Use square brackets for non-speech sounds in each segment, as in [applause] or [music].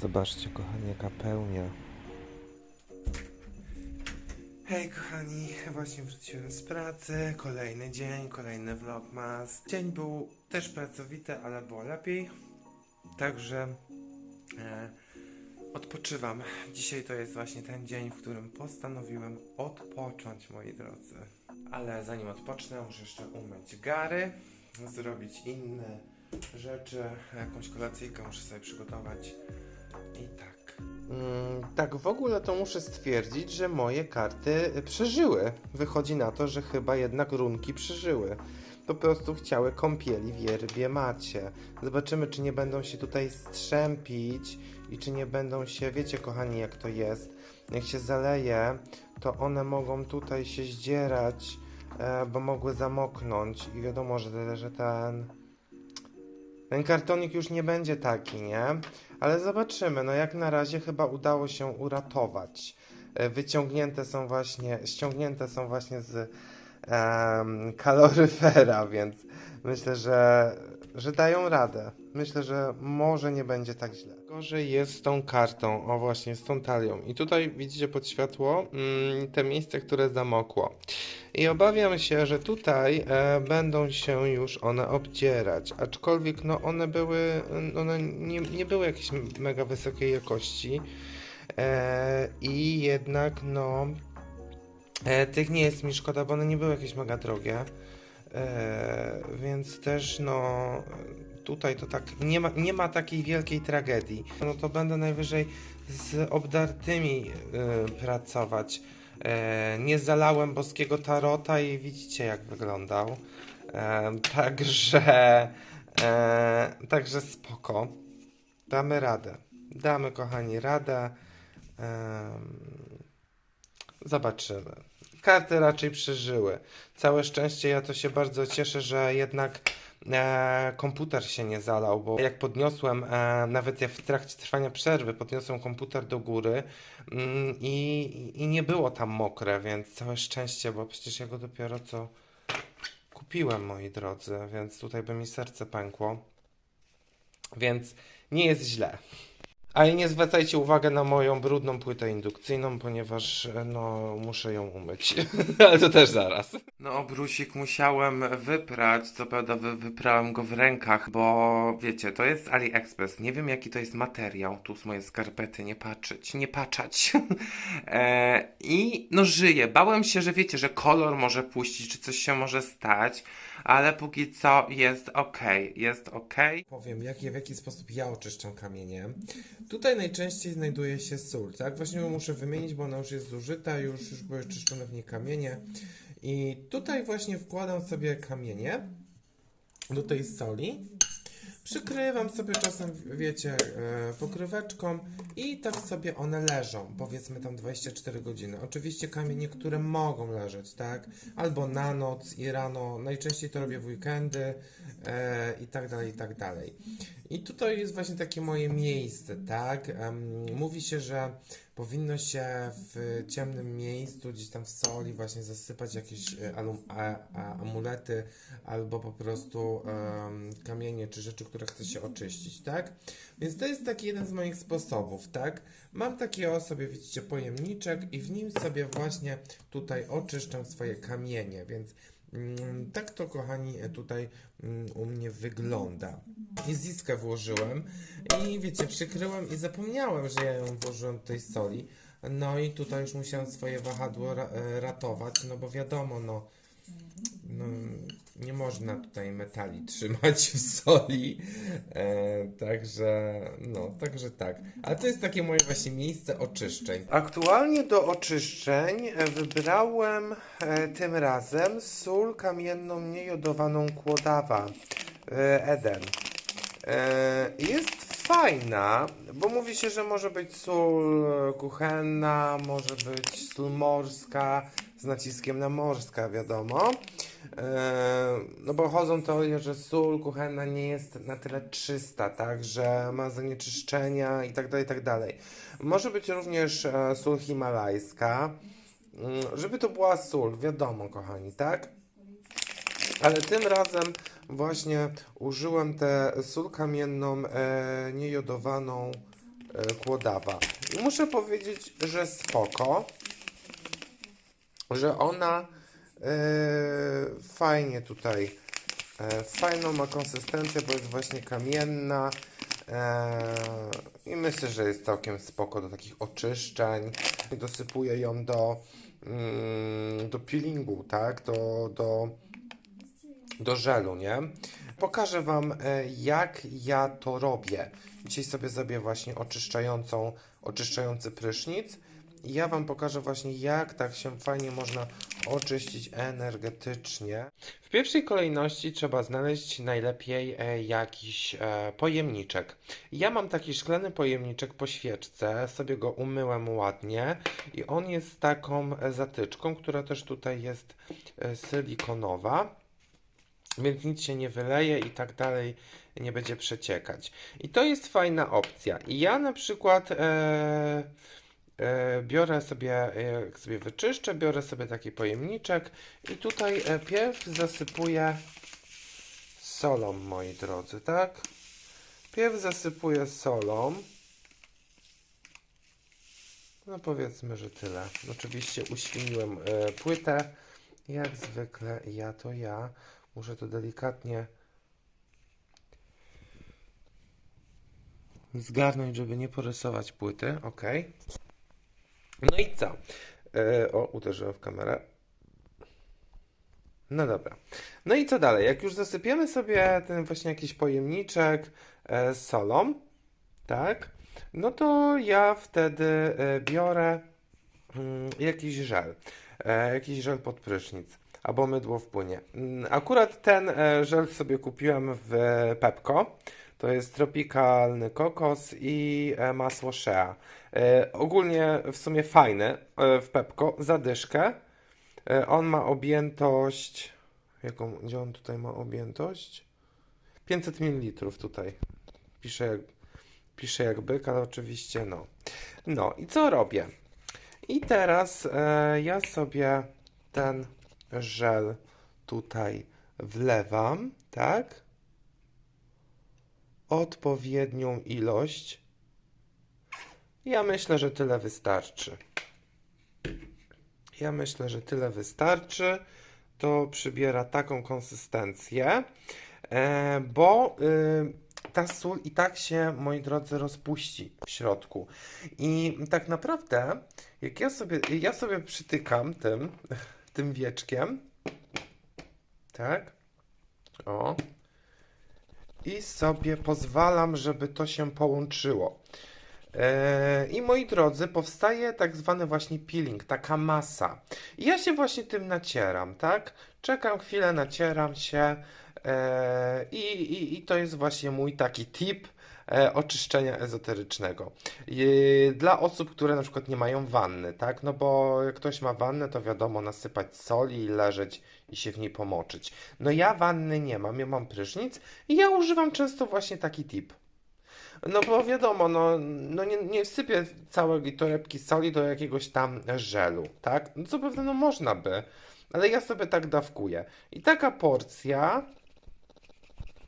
Zobaczcie, kochani, jaka pełnia. Hej, kochani, właśnie wróciłem z pracy. Kolejny dzień, kolejny vlogmas. Dzień był też pracowity, ale było lepiej. Także e, odpoczywam. Dzisiaj to jest właśnie ten dzień, w którym postanowiłem odpocząć, moi drodzy. Ale zanim odpocznę, muszę jeszcze umyć gary, zrobić inne rzeczy, jakąś kolacyjkę muszę sobie przygotować. I tak. Mm, tak, w ogóle to muszę stwierdzić, że moje karty przeżyły. Wychodzi na to, że chyba jednak runki przeżyły. Po prostu chciały kąpieli w yerbie macie. Zobaczymy, czy nie będą się tutaj strzępić i czy nie będą się, wiecie kochani, jak to jest. Jak się zaleje, to one mogą tutaj się zdzierać, e, bo mogły zamoknąć i wiadomo, że, że ten... Ten kartonik już nie będzie taki, nie? Ale zobaczymy. No jak na razie chyba udało się uratować. E, Wyciągnięte są właśnie, ściągnięte są właśnie z em, kaloryfera, więc myślę, że, że dają radę. Myślę, że może nie będzie tak źle. Gorzej jest z tą kartą, o właśnie, z tą talią. I tutaj widzicie pod światło mm, te miejsce, które zamokło. I obawiam się, że tutaj e, będą się już one obdzierać, aczkolwiek no one były, one nie, nie były jakiejś mega wysokiej jakości e, i jednak no e, tych nie jest mi szkoda, bo one nie były jakieś mega drogie, więc też no tutaj to tak nie ma, nie ma takiej wielkiej tragedii. No to będę najwyżej z obdartymi e, pracować. E, nie zalałem boskiego tarota i widzicie jak wyglądał. E, także, e, także spoko. Damy radę. Damy kochani radę. Zobaczymy. Karty raczej przeżyły. Całe szczęście ja to się bardzo cieszę, że jednak e, komputer się nie zalał, bo jak podniosłem, e, nawet jak w trakcie trwania przerwy, podniosłem komputer do góry mm, i, i nie było tam mokre, więc całe szczęście, bo przecież ja go dopiero co kupiłem, moi drodzy, więc tutaj by mi serce pękło. Więc nie jest źle. A i nie zwracajcie uwagi na moją brudną płytę indukcyjną, ponieważ e, no muszę ją umyć. [laughs] Ale to też zaraz. No obrusik musiałem wyprać, co prawda wy, wyprałem go w rękach, bo wiecie, to jest AliExpress. Nie wiem jaki to jest materiał. Tu z moje skarpety, nie patrzeć, nie patrzeć. [laughs] e, I no żyję. Bałem się, że wiecie, że kolor może puścić, czy coś się może stać, ale póki co jest ok, jest ok. Powiem, jak, w jaki sposób ja oczyszczam kamienie. Tutaj najczęściej znajduje się sól, tak? Właśnie ją muszę wymienić, bo ona już jest zużyta, już, już były czyszczone w niej kamienie. I tutaj właśnie wkładam sobie kamienie do tej soli. Przykrywam sobie czasem, wiecie, e, pokryweczką i tak sobie one leżą, powiedzmy tam 24 godziny. Oczywiście kamienie, które mogą leżeć, tak? Albo na noc i rano, najczęściej to robię w weekendy e, i tak dalej, i tak dalej. I tutaj jest właśnie takie moje miejsce, tak? Mówi się, że powinno się w ciemnym miejscu, gdzieś tam w soli właśnie zasypać jakieś e, alum, a, a, amulety albo po prostu em, kamienie czy rzeczy, które chce się oczyścić, tak? Więc to jest taki jeden z moich sposobów, tak? Mam taki o sobie, widzicie, pojemniczek i w nim sobie właśnie tutaj oczyszczam swoje kamienie, więc tak to, kochani, e, tutaj mm, u mnie wygląda. I ziskę włożyłem i wiecie, przykryłem i zapomniałem, że ja ją włożyłem tej soli. No i tutaj już musiałem swoje wahadło e, ratować, no bo wiadomo, no, no nie można tutaj metali trzymać w soli. E, także, no, także tak. Ale to jest takie moje właśnie miejsce oczyszczeń. Aktualnie do oczyszczeń wybrałem e, tym razem sól kamienną niejodowaną Kłodawa e, Eden. E, jest fajna, bo mówi się, że może być sól e, kuchenna, może być sól morska, z naciskiem na morska, wiadomo. E, no bo chodzą teorie, że sól kuchenna nie jest na tyle czysta, tak, że ma zanieczyszczenia i tak dalej, tak dalej. Może być również e, sól himalajska, Mm, żeby to była sól, wiadomo, kochani, tak? Ale tym razem właśnie użyłem tę sól kamienną e, niejodowaną e, kłodawa. I muszę powiedzieć, że spoko, że ona fajnie tutaj, e, fajną ma konsystencję, bo jest właśnie kamienna. E, I myślę, że jest całkiem spoko do takich oczyszczeń. Dosypuję ją do, mm, do peelingu, tak? Do, do, do żelu, nie? Pokażę Wam, e, jak ja to robię. Dzisiaj sobie zrobię właśnie oczyszczającą, oczyszczający prysznic. I ja Wam pokażę właśnie, jak tak się fajnie można oczyścić energetycznie. W pierwszej kolejności trzeba znaleźć najlepiej e, jakiś e, pojemniczek. Ja mam taki szklany pojemniczek po świeczce, sobie go umyłem ładnie i on jest z taką e, zatyczką, która też tutaj jest silikonowa więc nic się nie wyleje i tak dalej nie będzie przeciekać. I to jest fajna opcja. I ja na przykład e, e, biorę sobie, e, jak sobie wyczyszczę, biorę sobie taki pojemniczek i tutaj e, pierw zasypuję solą, moi drodzy, tak? Pierw zasypuję solą. No powiedzmy, że tyle. Oczywiście uświniłem e, płytę. Jak zwykle ja to ja. Muszę to delikatnie zgarnąć, żeby nie porysować płyty. Ok. No i co? E, o, uderzyłem w kamerę. No dobra. No i co dalej? Jak już zasypiemy sobie ten właśnie jakiś pojemniczek e, z solą, tak? No to ja wtedy e, biorę mm, jakiś żel. E, jakiś żel pod prysznic. Albo mydło w płynie. Mm, Akurat ten e, żel sobie kupiłem w Pepco. To jest tropikalny kokos i e, masło shea. E, ogólnie w sumie fajny e, w Pepco, zadyszkę. On ma objętość. Jaką, gdzie on tutaj ma objętość? 500 ml tutaj. Pisze jak, pisze jak byk, ale oczywiście no. No i co robię? I teraz e, ja sobie ten żel tutaj wlewam, tak? Odpowiednią ilość. Ja myślę, że tyle wystarczy. Ja myślę, że tyle wystarczy. To przybiera taką konsystencję, e, bo y, ta sól i tak się, moi drodzy, rozpuści w środku. I tak naprawdę, jak ja sobie, ja sobie przytykam tym, [laughs] tym wieczkiem, tak, o, i sobie pozwalam, żeby to się połączyło. E, I moi drodzy, powstaje tak zwany właśnie peeling, taka masa. I ja się właśnie tym nacieram, tak? Czekam chwilę, nacieram się i, i, i to jest właśnie mój taki tip e, oczyszczenia ezoterycznego. I Dla osób, które na przykład nie mają wanny, tak? No bo jak ktoś ma wannę, to wiadomo, nasypać soli i leżeć i się w niej pomoczyć. No ja wanny nie mam, ja mam prysznic i ja używam często właśnie taki tip. No bo wiadomo, no, no nie, nie wsypię całej torebki soli do jakiegoś tam żelu, tak? No co pewnie, no można by, ale ja sobie tak dawkuję. I taka porcja...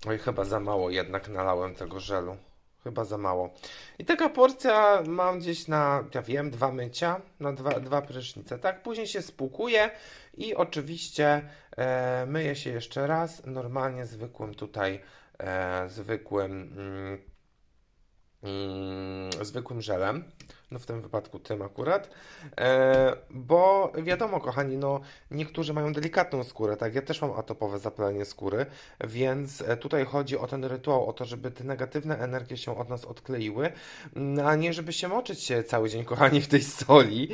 Oj, chyba za mało jednak nalałem tego żelu. Chyba za mało. I taka porcja mam gdzieś na, ja wiem, dwa mycia, na dwa, dwa prysznice, tak? Później się spłukuje i oczywiście e, myję się jeszcze raz, normalnie zwykłym tutaj, e, zwykłym... Mm, mm, zwykłym żelem, no w tym wypadku tym akurat, e, bo wiadomo, kochani, no niektórzy mają delikatną skórę, tak, ja też mam atopowe zapalenie skóry, więc e, tutaj chodzi o ten rytuał, o to, żeby te negatywne energie się od nas odkleiły, mm, a nie żeby się moczyć się cały dzień, kochani, w tej soli,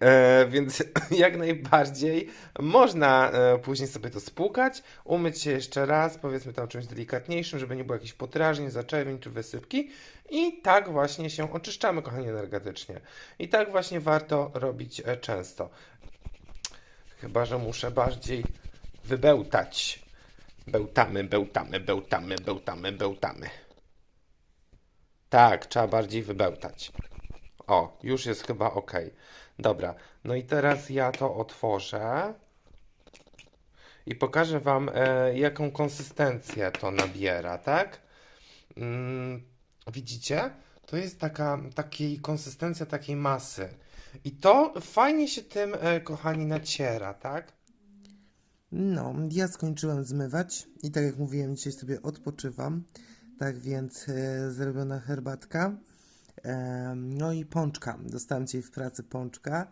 e, więc [laughs] jak najbardziej można e, później sobie to spłukać, umyć się jeszcze raz, powiedzmy tam czymś delikatniejszym, żeby nie było jakichś podrażnień, zaczerwień czy wysypki. I tak właśnie się oczyszczamy, kochani, energetycznie. I tak właśnie warto robić e, często. Chyba, że muszę bardziej wybełtać. Bełtamy, bełtamy, bełtamy, bełtamy, bełtamy. Tak, trzeba bardziej wybełtać. O, już jest chyba ok. Dobra, no i teraz ja to otworzę. i pokażę Wam, e, jaką konsystencję to nabiera, tak? Mm, widzicie? To jest taka, takiej konsystencja takiej masy. I to fajnie się tym, e, kochani, naciera, tak? No, ja skończyłem zmywać i tak jak mówiłem, dzisiaj sobie odpoczywam. Tak więc e, zrobiona herbatka. E, no i pączka. Dostałem dzisiaj w pracy pączka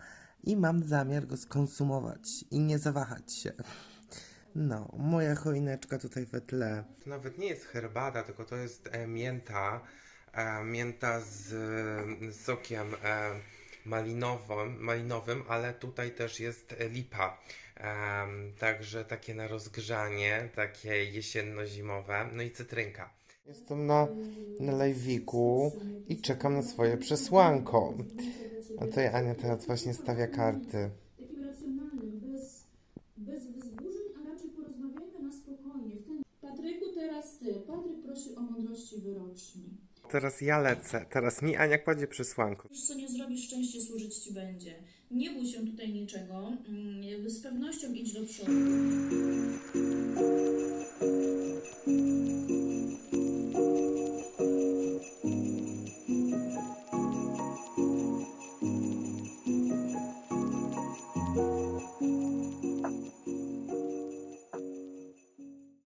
i mam zamiar go skonsumować i nie zawahać się. No, moja choineczka tutaj we tle. To nawet nie jest herbata, tylko to jest e, mięta. E, mięta z, e, z sokiem e, malinowym, malinowym, ale tutaj też jest e, lipa. Em, także takie na rozgrzanie, takie jesienno-zimowe, no i cytrynka. Jestem na, na live'iku i czekam na swoje przesłanko. A tutaj Ania teraz właśnie stawia karty. takim racjonalnym, bez, bez wzburzeń, a raczej porozmawiajmy na spokojnie. Patryku, teraz ty. Patryk prosi o mądrości wyroczni. Teraz ja lecę. Teraz mi Ania kładzie przysłanko. Wiesz co nie zrobisz, szczęście służyć ci będzie. Nie bój się tutaj niczego. Mm, z pewnością idź do przodu.